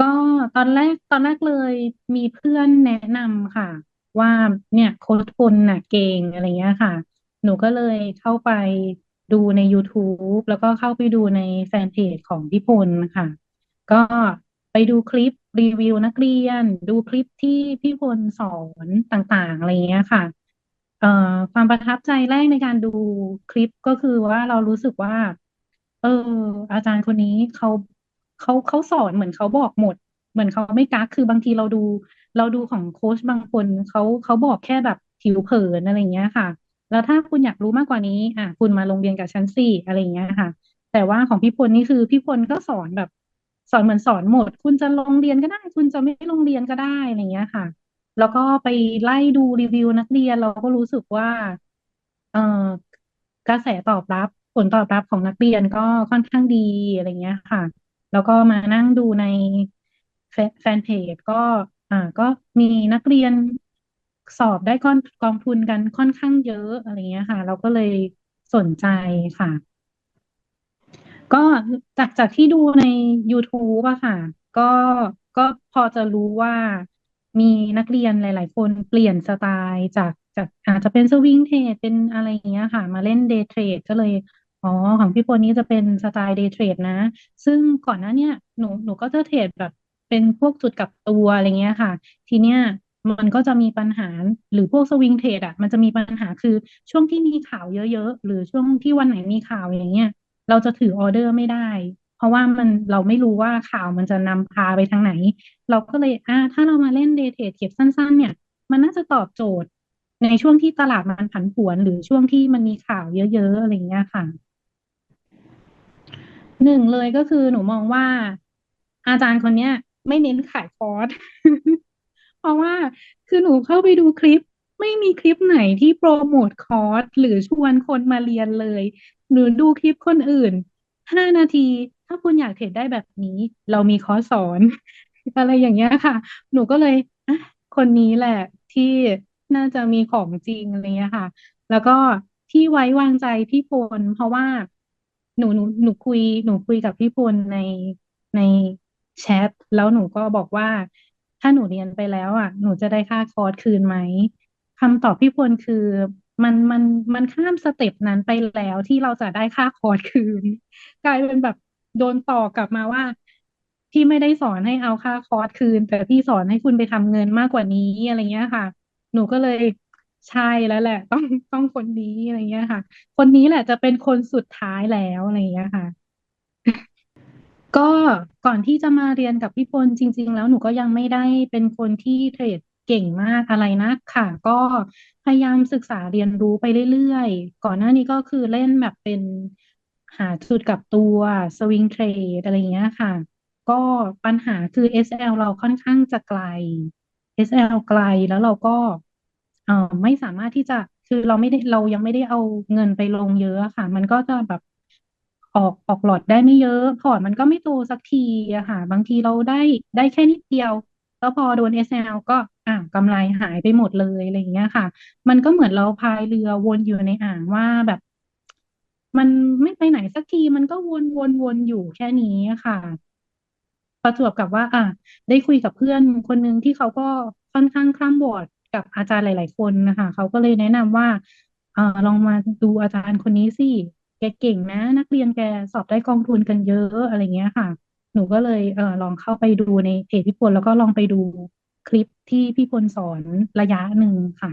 ก็ตอนแรกตอนแรกเลยมีเพื่อนแนะนำค่ะ ว่าเนี่ยโค้ชพลน่ะเก่งอะไรเงี้ยค่ะ หนูก็เลยเข้าไปดูใน YouTube แล้วก็เข้าไปดูในแฟนเพจของพี่พลค่ะ ก็ไปดูคลิปรีวิวนักเรียน ดูคลิปที่พี่พลสอนต่างๆอะไรเงี้ยค่ะเอ่อความประทับใจแรกในการดูคลิปก็คือว่าเรารู้สึกว่า เออ อาจารย์คนนี้เขา เขาเขาสอนเหมือนเขาบอกหมด เหมือนเขาไม่กักคือบางทีเราดู เราดูของโค้ชบางคนเขาเขาบอกแค่แบบผิวเผินอะไรเงี้ยค่ะ แล้วถ้าคุณอยากรู้มากกว่านี้อะคุณมาลงเรียนกับฉันสิอะไรเงี้ยค่ะ แต่ว่าของพี่พลนี่คือพี่พลก็สอนแบบสอนเหมือนสอนหมด คุณจะลงเรียนก็ได้ คุณจะไม่ลงเรียนก็ได้อะไรเงี้ยค่ะ แล้วก็ไปไล่ดูรีวิวนักเรียนเราก็รู้สึกว่า เออกระแสตอบรับ ผลตอบรับของนักเรียนก็ค่อนข้างดีอะไรเงี้ยค่ะ แล้วก็มานั่งดูในแฟแฟนเพจก็อ่าก็มีนักเรียนสอบได้ก้อนกองทุนกันค่อนข้างเยอะอะไรเงี้ยค่ะ เราก็เลยสนใจค่ะ ก็จากจากที่ดูใน YouTube อะค่ะ ก็ก็พอจะรู้ว่ามีนักเรียนหลาย ๆ คนเปลี่ยนสไตล์จากจากอาจจะเป็นสวิงเทรดเป็นอะไรอย่างเงี้ยค่ะ มาเล่นเดย์เทรดก็เลย อ๋อ ของพี่พลนี้จะเป็นสไตล์เดย์เทรดนะ ซึ่งก่อนหน้าเนี้ยหนูหนูก็จะเทรดแบบเป็นพวกจุดกลับตัวอะไรเงี้ยค่ะ ทีเนี้ยมันก็จะมีปัญหาหรือพวกสวิงเทรดอะ มันจะมีปัญหาคือช่วงที่มีข่าวเยอะๆ หรือช่วงที่วันไหนมีข่าวอย่างเงี้ย เราจะถือออเดอร์ไม่ได้ เพราะว่ามันเราไม่รู้ว่าข่าวมันจะนำพาไปทางไหน เราก็เลยอ่าถ้าเรามาเล่นเดย์เทรดเก็บสั้น ๆ เนี่ย มันน่าจะตอบโจทย์ ในช่วงที่ตลาดมันผันผวน หรือช่วงที่มันมีข่าวเยอะ ๆ อะไรเงี้ยค่ะ หนึ่งเลยก็คือหนูมองว่า อาจารย์คนเนี้ย ไม่เน้นขายคอร์สเพราะว่าคือหนูเข้าไปดูคลิป ไม่มีคลิปไหนที่โปรโมทคอร์สหรือชวนคนมาเรียนเลย หนูดูคลิปคนอื่นห้านาที ถ้าคุณอยากเทรดได้แบบนี้ เรามีคอร์สสอน อะไรอย่างเงี้ยค่ะ หนูก็เลยคนนี้แหละที่น่าจะมีของจริงอะไรเงี้ยค่ะ แล้วก็ที่ไว้วางใจพี่พลเพราะว่า หนูหนูหนูคุยหนูคุยกับพี่พลในในแชทแล้วหนูก็บอกว่า ถ้าหนูเรียนไปแล้วอะ หนูจะได้ค่าคอร์สคืนไหมคำตอบพี่พลคือมันมันมันข้ามสเต็ปนั้นไปแล้วที่เราจะได้ค่าคอร์สคืน กลายเป็นแบบโดนต่อกลับมาว่าพี่ไม่ได้สอนให้เอาค่าคอร์สคืน แต่พี่สอนให้คุณไปทำเงินมากกว่านี้อะไรเงี้ยค่ะ หนูก็เลย ใช่แล้วแหละ ต้องต้องคนนี้อะไรเงี้ยค่ะ คนนี้แหละจะเป็นคนสุดท้ายแล้วอะไรเงี้ยค่ะ ก็ก่อนที่จะมาเรียนกับพี่พลจริง ๆ แล้วหนูก็ยังไม่ได้เป็นคนที่เทรดเก่งมากอะไรนะค่ะ ก็พยายามศึกษาเรียนรู้ไปเรื่อยๆ ก่อนหน้านี้ก็คือเล่นแบบเป็นหาจุดกลับตัวสวิงเทรดอะไรเงี้ยค่ะ ก็ปัญหาคือ SL เราค่อนข้างจะไกล SL ไกลแล้วเราก็ เอ่อไม่สามารถที่จะคือเราไม่ได้เรายังไม่ได้เอาเงินไปลงเยอะค่ะ มันก็จะแบบออกออกหลอดได้ไม่เยอะ พอร์ตมันก็ไม่โตสักทีอะค่ะ บางทีเราได้ได้แค่นิดเดียว แล้วพอโดน SL ก็อะกำไรหายไปหมดเลยอะไรอย่างเงี้ยค่ะ มันก็เหมือนเราพายเรือวนอยู่ในอ่างว่าแบบ มันไม่ไปไหนสักทีมันก็วนวนวนอยู่แค่นี้ค่ะ ประจวบกับว่า อะได้คุยกับเพื่อนคนหนึ่งที่เขาก็ค่อนข้างคร่ำวอร์ด กับอาจารย์หลาย ๆ คนนะคะเขาก็เลยแนะนำว่าเออลองมาดูอาจารย์คนนี้สิแกเก่งนะ นักเรียนแกสอบได้กองทุนกันเยอะอะไรเงี้ยค่ะ หนูก็เลยเออลองเข้าไปดูในเพจพี่พลแล้วก็ลองไปดูคลิปที่พี่พลสอนระยะหนึ่งค่ะ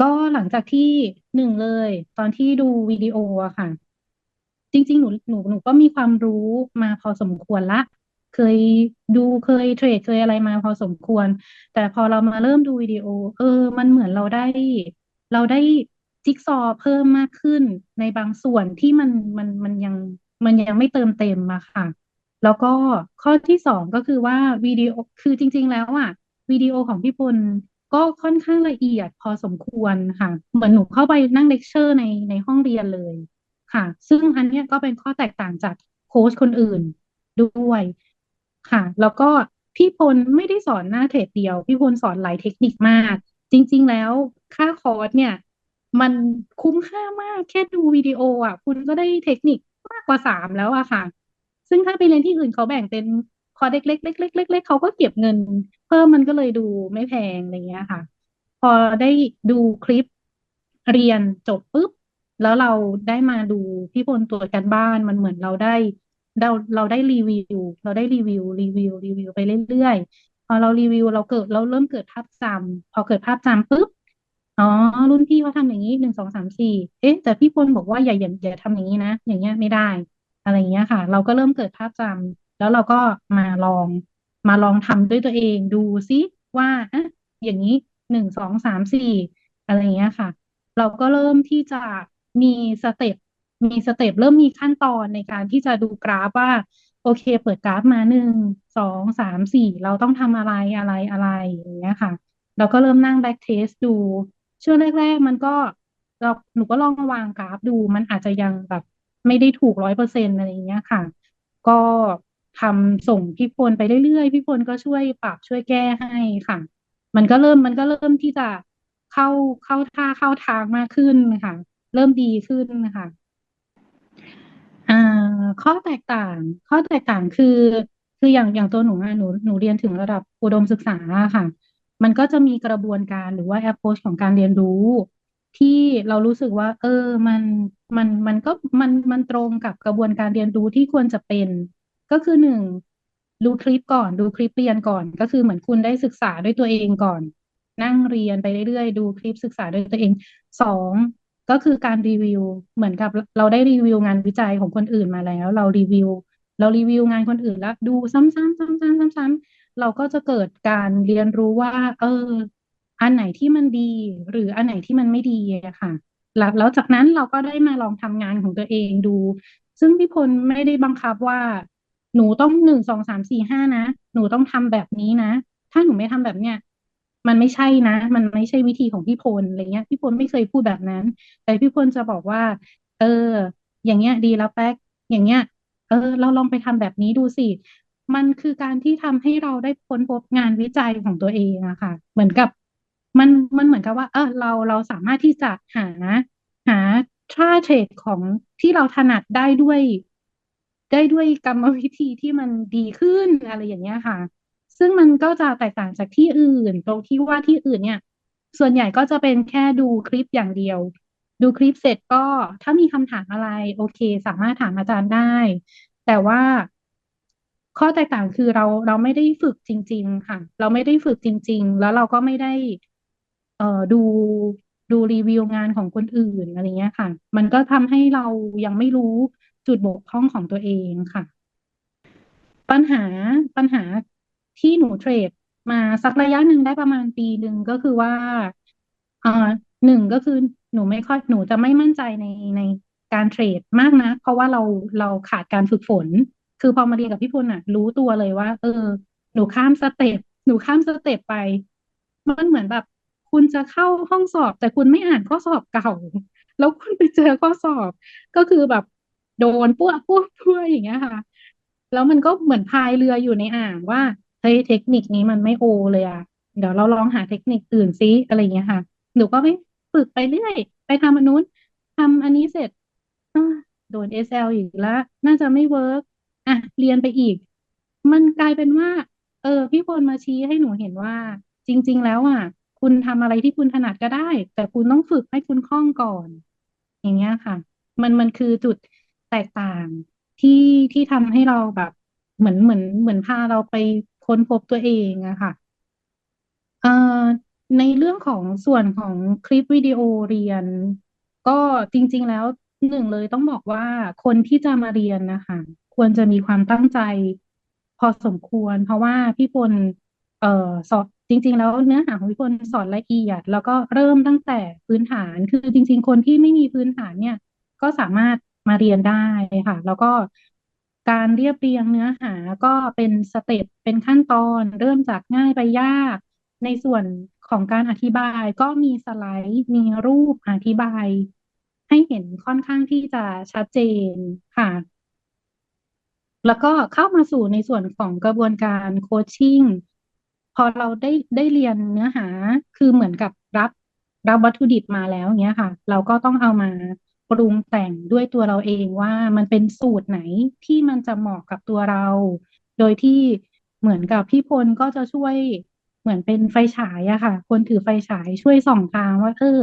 ก็หลังจากที่หนึ่งเลย ตอนที่ดูวิดีโออะค่ะ จริง ๆ หนูหนูหนูก็มีความรู้มาพอสมควรละ เคยดูเคยเทรดเคยอะไรมาพอสมควร แต่พอเรามาเริ่มดูวิดีโอ เออ มันเหมือนเราได้ เราได้จิ๊กซอว์เพิ่มมากขึ้นในบางส่วนที่มันมันมันยังมันยังไม่เติมเต็มอะค่ะ แล้วก็ข้อที่สองก็คือว่าวิดีโอคือจริง ๆ แล้วอะวิดีโอของพี่พลก็ค่อนข้างละเอียดพอสมควรค่ะ เหมือนหนูเข้าไปนั่งเลคเชอร์ในในห้องเรียนเลยค่ะ ซึ่งอันนี้ก็เป็นข้อแตกต่างจากโค้ชคนอื่นด้วย ค่ะ แล้วก็พี่พลไม่ได้สอนหน้าเทรดเดียว พี่พลสอนหลายเทคนิคมาก จริง ๆ แล้วค่าคอร์สเนี่ย มันคุ้มค่ามากแค่ดูวิดีโออะ คุณก็ได้เทคนิคมากกว่าสามแล้วอะค่ะ ซึ่งถ้าไปเรียนที่อื่นเขาแบ่งเป็นคอร์สเล็กๆเล็กๆเล็กๆเขาก็เก็บเงิน เพิ่มมันก็เลยดูไม่แพงอะไรเงี้ยค่ะ พอได้ดูคลิปเรียนจบปุ๊บแล้วเราได้มาดูพี่พลตรวจการบ้านมันเหมือนเราได้ เราเราได้รีวิว เราได้รีวิว รีวิว รีวิวไปเรื่อยๆพอเรารีวิวเราเกิดเราเริ่มเกิดภาพจำพอเกิดภาพจำปุ๊บอ๋อรุ่นพี่เขาทำอย่างนี้หนึ่งสองสามสี่เอ๊ะ แต่พี่พลบอกว่าอย่าอย่าอย่าทำอย่างนี้นะ อย่างเงี้ยไม่ได้ อะไรเงี้ยค่ะ เราก็เริ่มเกิดภาพจำแล้วเราก็มาลอง มาลองทำด้วยตัวเองดูซิว่าอะอย่างนี้หนึ่งสองสามสี่อะไรเงี้ยค่ะ เราก็เริ่มที่จะมีสเต็ป มีสเต็ปเริ่มมีขั้นตอนในการที่จะดูกราฟว่า โอเค เปิดกราฟมาหนึ่งสองสามสี่เราต้องทำอะไรอะไรอะไรอย่างเงี้ยค่ะ เราก็เริ่มนั่งแบ็กเทสดู ช่วงแรก ๆ มันก็เราหนูก็ลองวางกราฟดู มันอาจจะยังแบบไม่ได้ถูกร้อยเปอร์เซ็นต์อะไรอย่างเงี้ยค่ะ ก็ทำส่งพี่พลไปเรื่อยๆพี่พลก็ช่วยปรับช่วยแก้ให้ค่ะ มันก็เริ่มมันก็เริ่มที่จะเข้าเข้าท่าเข้าทางมากขึ้นค่ะ เริ่มดีขึ้นนะคะ อ่า ข้อแตกต่าง ข้อแตกต่างคือ คืออย่างอย่างตัวหนูอะหนูหนูเรียนถึงระดับอุดมศึกษาอะค่ะ มันก็จะมีกระบวนการหรือว่า approach ของการเรียนรู้ ที่เรารู้สึกว่า เออ มันมันมันก็มันมันตรงกับกระบวนการเรียนรู้ที่ควรจะเป็น ก็คือหนึ่งดูคลิปก่อนดูคลิปเรียนก่อน ก็คือเหมือนคุณได้ศึกษาด้วยตัวเองก่อน นั่งเรียนไปเรื่อยๆ ดูคลิปศึกษาด้วยตัวเองสอง ก็คือการรีวิวเหมือนกับเราได้รีวิวงานวิจัยของคนอื่นมาแล้ว เรารีวิว เรารีวิวงานคนอื่นแล้วดูซ้ำๆซ้ำๆซ้ำๆเราก็จะเกิดการเรียนรู้ว่า เออ อันไหนที่มันดี หรืออันไหนที่มันไม่ดีอะค่ะแล้วแล้วจากนั้นเราก็ได้มาลองทำงานของตัวเองดู ซึ่งพี่พลไม่ได้บังคับว่า หนูต้องหนึ่งสองสามสี่ห้านะ หนูต้องทำแบบนี้นะ ถ้าหนูไม่ทำแบบเนี้ย มันไม่ใช่นะ มันไม่ใช่วิธีของพี่พลอะไรเงี้ย พี่พลไม่เคยพูดแบบนั้น แต่พี่พลจะบอกว่า เออ อย่างเงี้ย ดีแล้วแป๊กอย่างเงี้ย เออ เราลองไปทำแบบนี้ดูสิมันคือการที่ทำให้เราได้ค้นพบงานวิจัยของตัวเองอะค่ะ เหมือนกับ มันมันเหมือนกับว่า เออเราเราสามารถที่จะหาหาท่าเทรดของที่เราถนัดได้ด้วย ได้ด้วยกรรมวิธีที่มันดีขึ้นอะไรอย่างเงี้ยค่ะ ซึ่งมันก็จะแตกต่างจากที่อื่น ตรงที่ว่าที่อื่นเนี่ย ส่วนใหญ่ก็จะเป็นแค่ดูคลิปอย่างเดียว ดูคลิปเสร็จก็ถ้ามีคำถามอะไร โอเค สามารถถามอาจารย์ได้ แต่ว่าข้อแตกต่างคือเราเราไม่ได้ฝึกจริง ๆ ค่ะ เราไม่ได้ฝึกจริง ๆ แล้วเราก็ไม่ได้ เอ่อดูดูรีวิวงานของคนอื่นอะไรเงี้ยค่ะ มันก็ทำให้เรายังไม่รู้จุดบกพร่องของตัวเองค่ะ ปัญหาปัญหา ที่หนูเทรดมาสักระยะหนึ่งได้ประมาณปีหนึ่งก็คือว่าเอ่อหนึ่งก็คือหนูไม่ค่อยหนูจะไม่มั่นใจในในการเทรดมากนะเพราะว่าเราเราขาดการฝึกฝน คือพอมาเรียนกับพี่พลอะ รู้ตัวเลยว่า เออ หนูข้ามสเต็ปหนูข้ามสเต็ปไป มันเหมือนแบบ คุณจะเข้าห้องสอบ แต่คุณไม่อ่านข้อสอบเก่า แล้วคุณไปเจอข้อสอบ ก็คือแบบโดนปั้วปั้วปั้วอย่างเงี้ยค่ะ แล้วมันก็เหมือนพายเรืออยู่ในอ่างว่า เฮ้ยเทคนิคนี้มันไม่โอเลยอะเดี๋ยวเราลองหาเทคนิคอื่นซิอะไรอย่างเงี้ยค่ะหนูก็ไปฝึกไปเรื่อย ไปทำอันนู้นทำอันนี้เสร็จโดน SL อีกแล้วน่าจะไม่เวิร์กอะเรียนไปอีก มันกลายเป็นว่า เออ พี่พลมาชี้ให้หนูเห็นว่า จริง ๆ แล้วอะ คุณทำอะไรที่คุณถนัดก็ได้ แต่คุณต้องฝึกให้คุณคล่องก่อน อย่างเงี้ยค่ะ มันมันคือจุดแตกต่างที่ที่ทำให้เราแบบ เหมือนเหมือนเหมือนพาเราไป ค้นพบตัวเองอะค่ะในเรื่องของส่วนของคลิปวิดีโอเรียน ก็จริง ๆ แล้วหนึ่งเลยต้องบอกว่าคนที่จะมาเรียนนะคะควรจะมีความตั้งใจพอสมควร เพราะว่าพี่พลเอ่อสอนจริง ๆ แล้วเนื้อหาของพี่พลสอนละเอียด แล้วก็เริ่มตั้งแต่พื้นฐานคือจริง ๆ คนที่ไม่มีพื้นฐานเนี่ย ก็สามารถมาเรียนได้ค่ะ แล้วก็ การเรียบเรียงเนื้อหาก็เป็นสเต็ปเป็นขั้นตอนเริ่มจากง่ายไปยาก ในส่วนของการอธิบายก็มีสไลด์มีรูปอธิบาย ให้เห็นค่อนข้างที่จะชัดเจนค่ะ แล้วก็เข้ามาสู่ในส่วนของกระบวนการโคชชิ่งพอเราได้ได้เรียนเนื้อหาคือเหมือนกับรับรับวัตถุดิบมาแล้วเงี้ยค่ะ เราก็ต้องเอามา ปรุงแต่งด้วยตัวเราเองว่ามันเป็นสูตรไหนที่มันจะเหมาะกับตัวเรา โดยที่เหมือนกับพี่พลก็จะช่วยเหมือนเป็นไฟฉายอะค่ะ คนถือไฟฉายช่วยส่องทางว่าเออ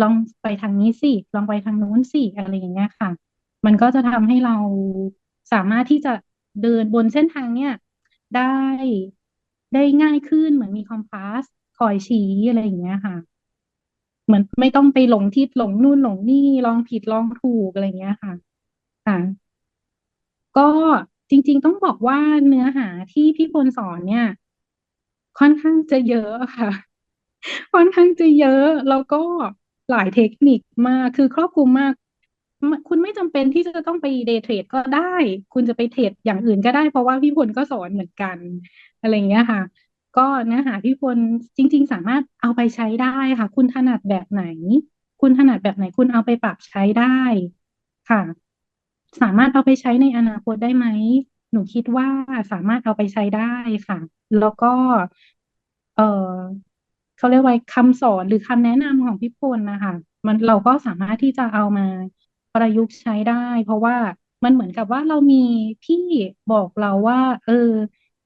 ลองไปทางนี้สิลองไปทางนู้นสิอะไรอย่างเงี้ยค่ะ มันก็จะทำให้เราสามารถที่จะเดินบนเส้นทางเนี่ยได้ได้ง่ายขึ้นเหมือนมีคอมพาสคอยชี้อะไรอย่างเงี้ยค่ะ เหมือนไม่ต้องไปหลงทิศหลงนู่นหลงนี่ลองผิดลองถูกอะไรเงี้ยค่ะ ค่ะ ก็จริง ๆ ต้องบอกว่าเนื้อหาที่พี่พลสอนเนี่ย ค่อนข้างจะเยอะค่ะ ค่อนข้างจะเยอะแล้วก็หลายเทคนิคมากคือครอบคลุมมาก คุณไม่จำเป็นที่จะต้องไปเดย์เทรดก็ได้ คุณจะไปเทรดอย่างอื่นก็ได้เพราะว่าพี่พลก็สอนเหมือนกัน อะไรเงี้ยค่ะ ก็เนื้อหาพี่พลจริง ๆ สามารถเอาไปใช้ได้ค่ะ คุณถนัดแบบไหน คุณถนัดแบบไหนคุณเอาไปปรับใช้ได้ค่ะ สามารถเอาไปใช้ในอนาคตได้ไหมหนูคิดว่าสามารถเอาไปใช้ได้ค่ะ แล้วก็ เออเขาเรียกว่าคำสอนหรือคำแนะนำของพี่พลนะคะ มันเราก็สามารถที่จะเอามาประยุกต์ใช้ได้ เพราะว่ามันเหมือนกับว่าเรามีพี่บอกเราว่า เออ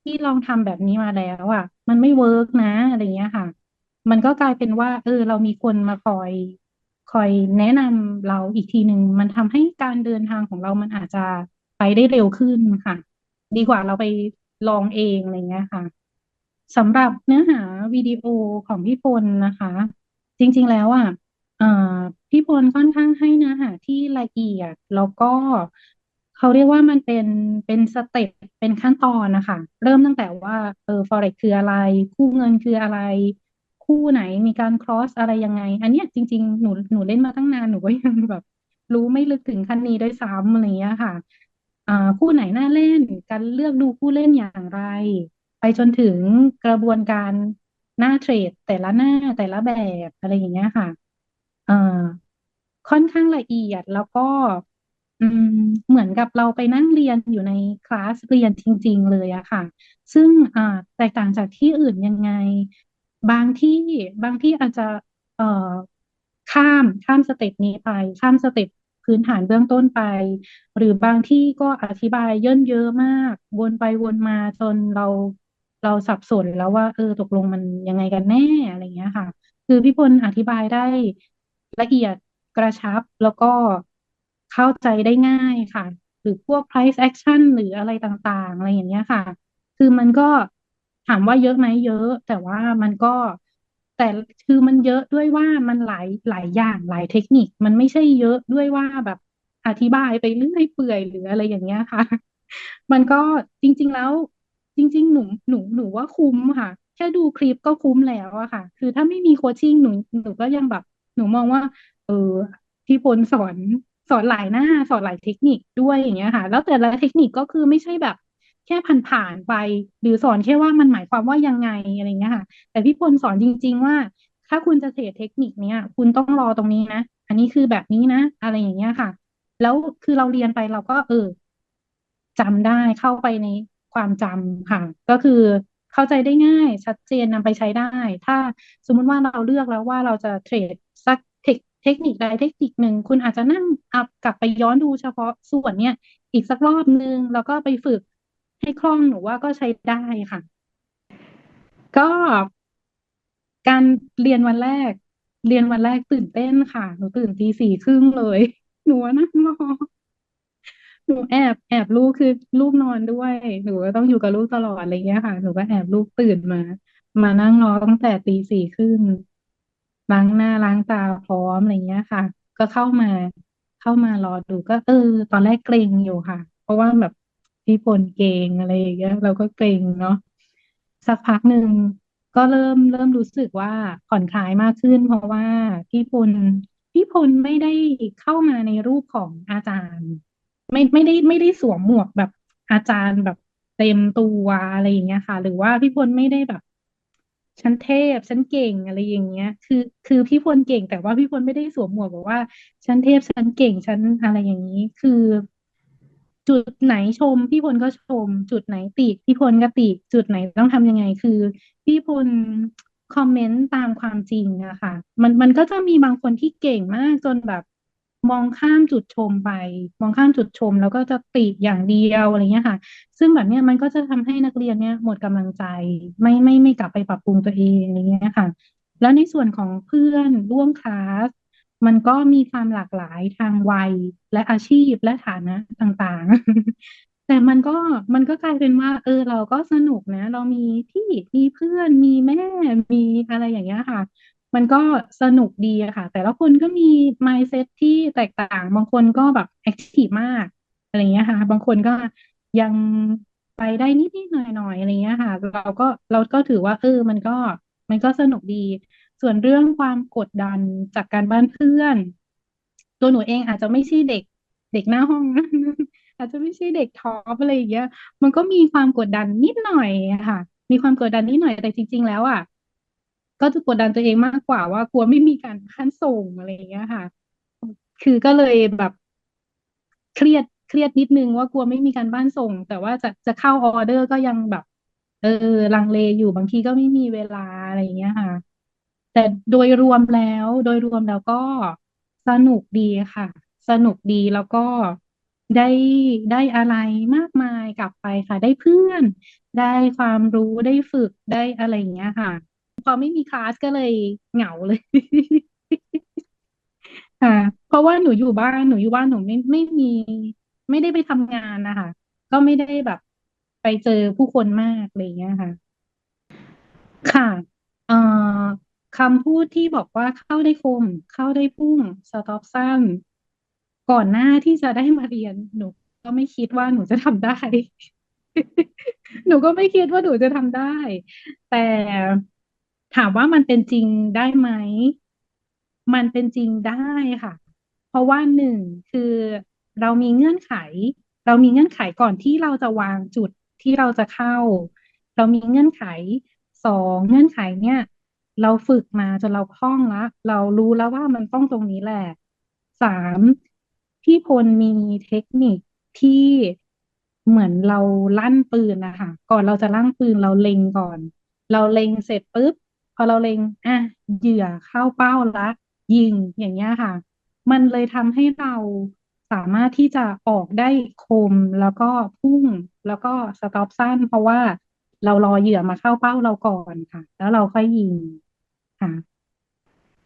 พี่ลองทำแบบนี้มาแล้วอะ มันไม่เวิร์กนะอะไรเงี้ยค่ะ มันก็กลายเป็นว่า เออ เรามีคนมาคอยคอยแนะนำเราอีกทีหนึ่งมันทำให้การเดินทางของเรามันอาจจะไปได้เร็วขึ้นค่ะ ดีกว่าเราไปลองเองอะไรเงี้ยค่ะสำหรับเนื้อหาวิดีโอของพี่พลนะคะ จริง ๆแล้วอะพี่พลค่อนข้างให้เนื้อหาที่ละเอียด แล้วก็ เขาเรียกว่ามันเป็นเป็นสเต็ปเป็นขั้นตอนนะคะ เริ่มตั้งแต่ว่าเออ Forex คืออะไร คู่เงินคืออะไร คู่ไหนมีการ cross อะไรยังไง อันเนี้ยจริง ๆ หนูหนูเล่นมาตั้งนานหนูก็ยังแบบ รู้ไม่ลึกถึงขั้นนี้ด้วยซ้ำอะไรเงี้ยค่ะอ่าคู่ไหนน่าเล่นการเลือกดูผู้เล่นอย่างไร ไปจนถึงกระบวนการหน้าเทรดแต่ละหน้าแต่ละแบบอะไรอย่างเงี้ยค่ะเอ่อค่อนข้างละเอียดแล้วก็ อืม เหมือนกับเราไปนั่งเรียนอยู่ในคลาสเรียนจริง ๆ เลยอะค่ะ ซึ่งอ่าแตกต่างจากที่อื่นยังไง บางที่บางที่อาจจะเอ่อข้ามข้ามสเต็ปนี้ไป ข้ามสเต็ปพื้นฐานเบื้องต้นไป หรือบางที่ก็อธิบายเยินเยอะมาก วนไปวนมาจนเราเราสับสนแล้วว่าเออตกลงมันยังไงกันแน่อะไรเงี้ยค่ะ คือพี่พลอธิบายได้ละเอียดกระชับแล้วก็ เข้าใจได้ง่ายค่ะ หรือพวก price action หรืออะไรต่างๆ อะไรอย่างเงี้ยค่ะ คือมันก็ถามว่าเยอะไหมเยอะ แต่ว่ามันก็แต่คือมันเยอะด้วยว่ามันหลายหลายอย่างหลายเทคนิค มันไม่ใช่เยอะด้วยว่าแบบอธิบายไปเรื่อยเปื่อยหรืออะไรอย่างเงี้ยค่ะ มันก็จริง ๆแล้ว จริง ๆ หนูหนูหนูว่าคุ้มค่ะ แค่ดูคลิปก็คุ้มแล้วอะค่ะ คือถ้าไม่มีโคชชิ่งหนูหนูก็ยังแบบ หนูมองว่า เออพี่พลสอน อนหลายหน้าสอนหลายเทคนิคด้วยอย่างเงี้ยค่ะ แล้วแต่ละเทคนิคก็คือไม่ใช่แบบแค่ผ่านๆไป หรือสอนแค่ว่ามันหมายความว่ายังไงอะไรเงี้ยค่ะ แต่พี่พลสอนจริง ๆ ว่า ถ้าคุณจะเทรดเทคนิคเนี้ย คุณต้องรอตรงนี้นะ อันนี้คือแบบนี้นะ อะไรอย่างเงี้ยค่ะ แล้วคือเราเรียนไปเราก็เออจำได้เข้าไปในความจำค่ะ ก็คือเข้าใจได้ง่าย ชัดเจนนำไปใช้ได้ ถ้าสมมุติว่าเราเลือกแล้วว่าเราจะเทรด เทคนิคใดเทคนิคหนึ่ง คุณอาจจะนั่งอัพกลับไปย้อนดูเฉพาะส่วนเนี้ยอีกสักรอบนึง แล้วก็ไปฝึกให้คล่องหนูว่าก็ใช้ได้ค่ะ ก็การเรียนวันแรก เรียนวันแรกตื่นเต้นค่ะ หนูตื่นตีสี่ครึ่งเลย หนูนั่งรอหนูแอบแอบลูกคือลูกนอนด้วย หนูก็ต้องอยู่กับลูกตลอดอะไรเงี้ยค่ะ หนูก็แอบลูกตื่นมา มานั่งรอตั้งแต่ตีสี่ครึ่ง ล้างหน้าล้างตาพร้อมอะไรเงี้ยค่ะ ก็เข้ามาเข้ามารอดูก็เออ ตอนแรกเกรงอยู่ค่ะ เพราะว่าแบบพี่พลเก่งอะไรอย่างเงี้ย เราก็เกรงเนาะสักพักหนึ่งก็เริ่มเริ่มรู้สึกว่าผ่อนคลายมากขึ้น เพราะว่าพี่พลพี่พลไม่ได้เข้ามาในรูปของอาจารย์ ไม่ไม่ได้ไม่ได้สวมหมวกแบบอาจารย์แบบเต็มตัวอะไรอย่างเงี้ยค่ะ หรือว่าพี่พลไม่ได้แบบ ฉันเทพฉันเก่งอะไรอย่างเงี้ย คือ คือพี่พลเก่งแต่ว่าพี่พลไม่ได้สวมหมวกบอกว่า ฉันเทพฉันเก่งฉันอะไรอย่างนี้ คือ จุดไหนชม พี่พลก็ชม จุดไหนติพี่พลก็ติจุดไหนต้องทำยังไง คือ พี่พลคอมเมนต์ตามความจริงอะค่ะ มันมันก็จะมีบางคนที่เก่งมากจนแบบ มองข้ามจุดชมไป มองข้ามจุดชม แล้วก็จะติอย่างเดียวอะไรเงี้ยค่ะ ซึ่งแบบเนี้ยมันก็จะทำให้นักเรียนเนี้ยหมดกำลังใจ ไม่ไม่ไม่กลับไปปรับปรุงตัวเองอะไรเงี้ยค่ะ แล้วในส่วนของเพื่อนร่วมคลาสมันก็มีความหลากหลายทางวัยและอาชีพและฐานะต่างๆ แต่มันก็มันก็กลายเป็นว่า เออเราก็สนุกนะ เรามีพี่มีเพื่อนมีแม่มีอะไรอย่างเงี้ยค่ะ มันก็สนุกดีอะค่ะ แต่ละคนก็มี mindset ที่แตกต่าง บางคนก็แบบแอคทีฟมากอะไรเงี้ยค่ะ บางคนก็ยังไปได้นิดๆหน่อยๆอะไรเงี้ยค่ะ เราก็เราก็ถือว่าเออมันก็มันก็สนุกดี ส่วนเรื่องความกดดันจากการบ้านเพื่อน ตัวหนูเองอาจจะไม่ใช่เด็กเด็กหน้าห้องอาจจะไม่ใช่เด็กท็อปอะไรอย่างเงี้ย มันก็มีความกดดันนิดหน่อยค่ะ มีความกดดันนิดหน่อยแต่จริง ๆ แล้วอะ ก็จะกดดันตัวเองมากกว่าว่ากลัวไม่มีการขั้นส่งอะไรอย่างเงี้ยค่ะ คือก็เลยแบบเครียดเครียดนิดนึงว่ากลัวไม่มีการบ้านส่ง แต่ว่าจะจะเข้าออเดอร์ก็ยังแบบ เออลังเลอยู่บางทีก็ไม่มีเวลาอะไรอย่างเงี้ยค่ะ แต่โดยรวมแล้วโดยรวมแล้วก็สนุกดีค่ะ สนุกดีแล้วก็ได้ได้อะไรมากมายกลับไปค่ะ ได้เพื่อน ได้ความรู้ได้ฝึกได้อะไรอย่างเงี้ยค่ะ พอไม่มีคลาสก็เลยเหงาเลยค่ะเพราะว่าหนูอยู่บ้านหนูอยู่บ้านหนูไม่ไม่มี ไม่ได้ไปทำงานนะคะก็ไม่ได้แบบไปเจอผู้คนมากอะไรเงี้ยค่ะ ค่ะเอ่อคำพูดที่บอกว่าเข้าได้คม เข้าได้พุ่งสต็อปสั้นก่อนหน้าที่จะได้มาเรียนหนูก็ไม่คิดว่าหนูจะทำได้ หนูก็ไม่คิดว่าหนูจะทำได้ แต่ ถามว่ามันเป็นจริงได้ไหม มันเป็นจริงได้ค่ะ เพราะว่าหนึ่งคือเรามีเงื่อนไข เรามีเงื่อนไขก่อนที่เราจะวางจุดที่เราจะเข้า เรามีเงื่อนไขสองเงื่อนไขเนี่ย เราฝึกมาจนเราคล่องละเรารู้แล้วว่ามันต้องตรงนี้แหละสามพี่พลมีเทคนิคที่เหมือนเราลั่นปืนนะคะก่อนเราจะลั่นปืนเราเล็งก่อน เราเล็งเสร็จปุ๊บ อเราเล็งอะเหยื่อเข้าเป้าละยิงอย่างเงี้ยค่ะ มันเลยทำให้เราสามารถที่จะออกได้คมแล้วก็พุ่งแล้วก็สต็อปสั้น เพราะว่าเรารอเหยื่อมาเข้าเป้าเราก่อนค่ะ แล้วเราค่อยยิงค่ะ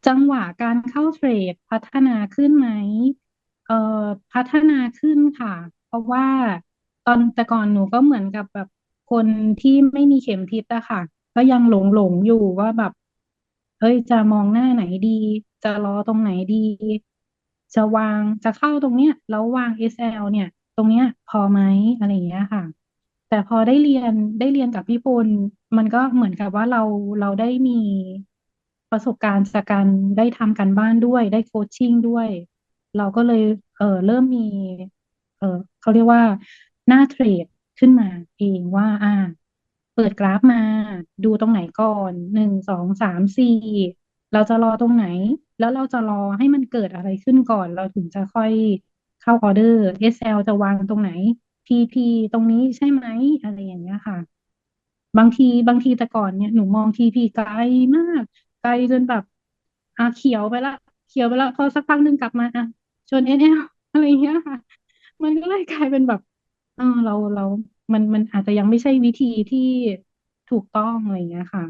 จังหวะการเข้าเทรดพัฒนาขึ้นไหมเอ่อพัฒนาขึ้นค่ะ เพราะว่าตอนแต่ก่อนหนูก็เหมือนกับแบบคนที่ไม่มีเข็มทิศอะค่ะ ก็ยังหลงหลงอยู่ว่าแบบเอ้ยจะมองหน้าไหนดี จะรอตรงไหนดี จะวางจะเข้าตรงเนี้ย แล้ววาง SL เนี่ย ตรงเนี้ย พอไหมอะไรอย่างเงี้ยค่ะ แต่พอได้เรียนได้เรียนกับพี่พลมันก็เหมือนกับว่าเราเราได้มีประสบการณ์จากการได้ทำการบ้านด้วย ได้โคชชิ่งด้วย เราก็เลย เออเริ่มมี เออเขาเรียกว่าหน้าเทรดขึ้นมาเองว่า อ่า เปิดกราฟมา ดูตรงไหนก่อนหนึ่งสองสามสี่เราจะรอตรงไหน แล้วเราจะรอให้มันเกิดอะไรขึ้นก่อน เราถึงจะค่อยเข้าออเดอร์ SL จะวางตรงไหน TP ตรงนี้ใช่ไหมอะไรอย่างเงี้ยค่ะ บางทีบางทีแต่ก่อนเนี่ยหนูมอง TP ไกลมาก ไกลจนแบบอะเขียวไปละ เขียวไปละพอสักพักหนึ่งกลับมาอะชน NL อะไรเงี้ยค่ะ มันก็เลยกลายเป็นแบบเออเราเรา มันมันอาจจะยังไม่ใช่วิธีที่ถูกต้องอะไรอย่างเงี้ยค่ะ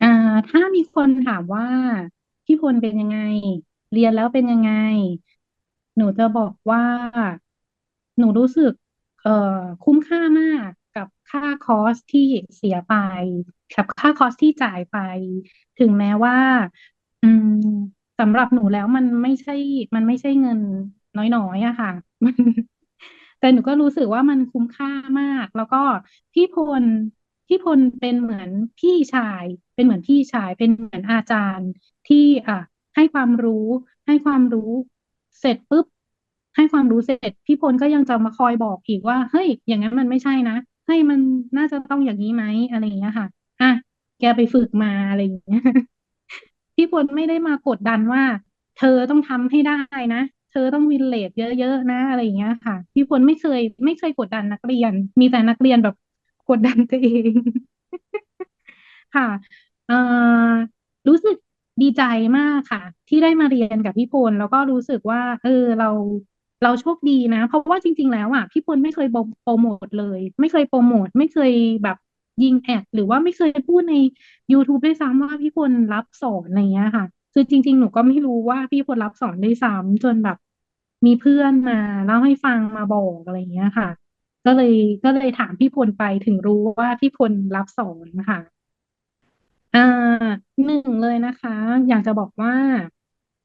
อ่าถ้ามีคนถามว่าพี่พลเป็นยังไง เรียนแล้วเป็นยังไง หนูจะบอกว่าหนูรู้สึก เอ่อคุ้มค่ามากกับค่าคอร์สที่เสียไปกับค่าคอร์สที่จ่ายไป ถึงแม้ว่า อืมสำหรับหนูแล้วมันไม่ใช่ มันไม่ใช่เงินน้อยๆอะค่ะ แต่หนูก็รู้สึกว่ามันคุ้มค่ามาก แล้วก็พี่พลพี่พลเป็นเหมือนพี่ชาย เป็นเหมือนพี่ชายเป็นเหมือนอาจารย์ที่อะให้ความรู้ ให้ความรู้เสร็จปุ๊บให้ความรู้เสร็จพี่พลก็ยังจะมาคอยบอกอีกว่าเฮ้ยอย่างนั้นมันไม่ใช่นะเฮ้มันน่าจะต้องอย่างนี้ไหมอะไรอย่างเงี้ยค่ะอะแกไปฝึกมาอะไรอย่างเงี้ยพี่พลไม่ได้มากดดันว่า เธอต้องทำให้ได้นะ เธอต้องวินเลทเยอะๆนะอะไรอย่างเงี้ยค่ะ พี่พลไม่เคย ไม่เคยกดดันนักเรียน มีแต่นักเรียนแบบกดดันตัวเอง ค่ะเอ่อรู้สึกดีใจมากค่ะ ที่ได้มาเรียนกับพี่พลแล้วก็รู้สึกว่า เออเราเราโชคดีนะ เพราะว่าจริง ๆ แล้วอะพี่พลไม่เคยโปรโมทเลย ไม่เคยโปรโมทไม่เคยแบบยิงแอดหรือว่าไม่เคยพูดใน YouTube ด้วยซ้ำว่าพี่พลรับสอนอะไรเงี้ยค่ะ คือจริง ๆ หนูก็ไม่รู้ว่าพี่พลรับสอนด้วยซ้ำจนแบบ มีเพื่อนมาเล่าให้ฟังมาบอกอะไรเงี้ยค่ะ ก็เลยก็เลยถามพี่พลไปถึงรู้ว่าพี่พลรับสอนนะคะอ่าหนึ่งเลยนะคะ อยากจะบอกว่า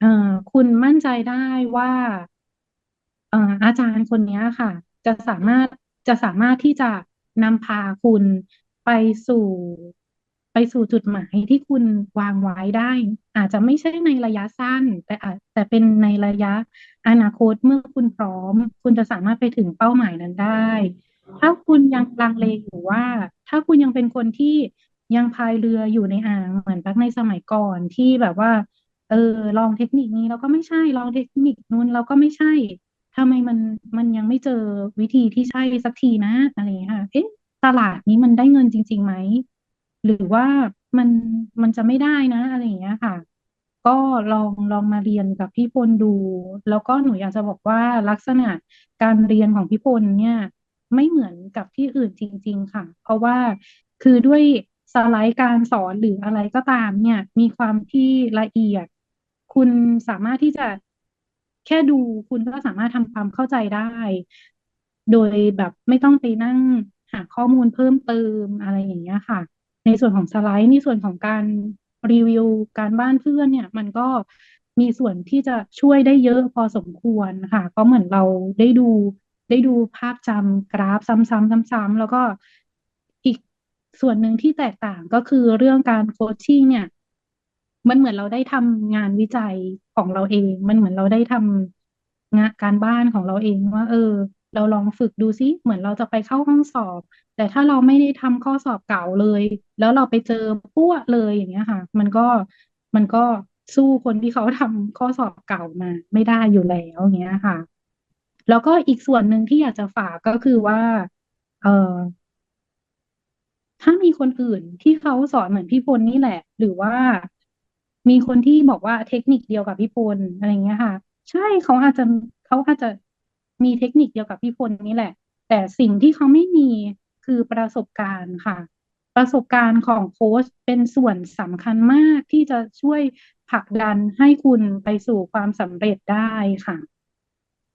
เอ่อคุณมั่นใจได้ว่าเอ่ออาจารย์คนนี้ค่ะ จะสามารถจะสามารถที่จะนำพาคุณไปสู่ ไปสู่จุดหมายที่คุณวางไว้ได้ อาจจะไม่ใช่ในระยะสั้น แต่อาจแต่เป็นในระยะอนาคตเมื่อคุณพร้อม คุณจะสามารถไปถึงเป้าหมายนั้นได้ ถ้าคุณยังลังเลอยู่ว่า ถ้าคุณยังเป็นคนที่ยังพายเรืออยู่ในอ่างเหมือนพักในสมัยก่อนที่แบบว่า เออลองเทคนิคนี้เราก็ไม่ใช่ลองเทคนิคนู้นเราก็ไม่ใช่ทำไมมันมันยังไม่เจอวิธีที่ใช่สักทีนะอะไรอย่างเงี้ยค่ะเอ๊ะตลาดนี้มันได้เงินจริงๆไหม หรือว่ามันมันจะไม่ได้นะ อะไรอย่างเงี้ยค่ะ ก็ลองลองมาเรียนกับพี่พลดู แล้วก็หนูอยากจะบอกว่าลักษณะการเรียนของพี่พลเนี่ยไม่เหมือนกับที่อื่นจริง ๆ ค่ะ เพราะว่าคือด้วยสไลด์การสอนหรืออะไรก็ตามเนี่ย มีความที่ละเอียด คุณสามารถที่จะแค่ดูคุณก็สามารถทำความเข้าใจได้ โดยแบบไม่ต้องไปนั่งหาข้อมูลเพิ่มเติมอะไรอย่างเงี้ยค่ะ ในส่วนของสไลด์ ในส่วนของการรีวิวการบ้านเพื่อนเนี่ย มันก็มีส่วนที่จะช่วยได้เยอะพอสมควรค่ะเพราะเหมือนเราได้ดูได้ดูภาพจำกราฟซ้ำๆซ้ำๆแล้วก็อีกส่วนหนึ่งที่แตกต่างก็คือเรื่องการโคชชิ่งเนี่ย มันเหมือนเราได้ทำงานวิจัยของเราเอง มันเหมือนเราได้ทำงานการบ้านของเราเองว่า เออ เราลองฝึกดูซิเหมือนเราจะไปเข้าห้องสอบ แต่ถ้าเราไม่ได้ทำข้อสอบเก่าเลย แล้วเราไปเจอปั้วเลยอย่างเงี้ยค่ะ มันก็มันก็สู้คนที่เขาทำข้อสอบเก่ามา ไม่ได้อยู่แล้วอย่างเงี้ยค่ะ แล้วก็อีกส่วนหนึ่งที่อยากจะฝากก็คือว่า เออถ้ามีคนอื่นที่เขาสอนเหมือนพี่พลนี่แหละ หรือว่ามีคนที่บอกว่าเทคนิคเดียวกับพี่พลอะไรเงี้ยค่ะ ใช่เขาอาจจะเขาอาจจะ มีเทคนิคเดียวกับพี่พลนี่แหละ แต่สิ่งที่เขาไม่มีคือประสบการณ์ค่ะ ประสบการณ์ของโค้ชเป็นส่วนสำคัญมากที่จะช่วยผลักดันให้คุณไปสู่ความสำเร็จได้ค่ะ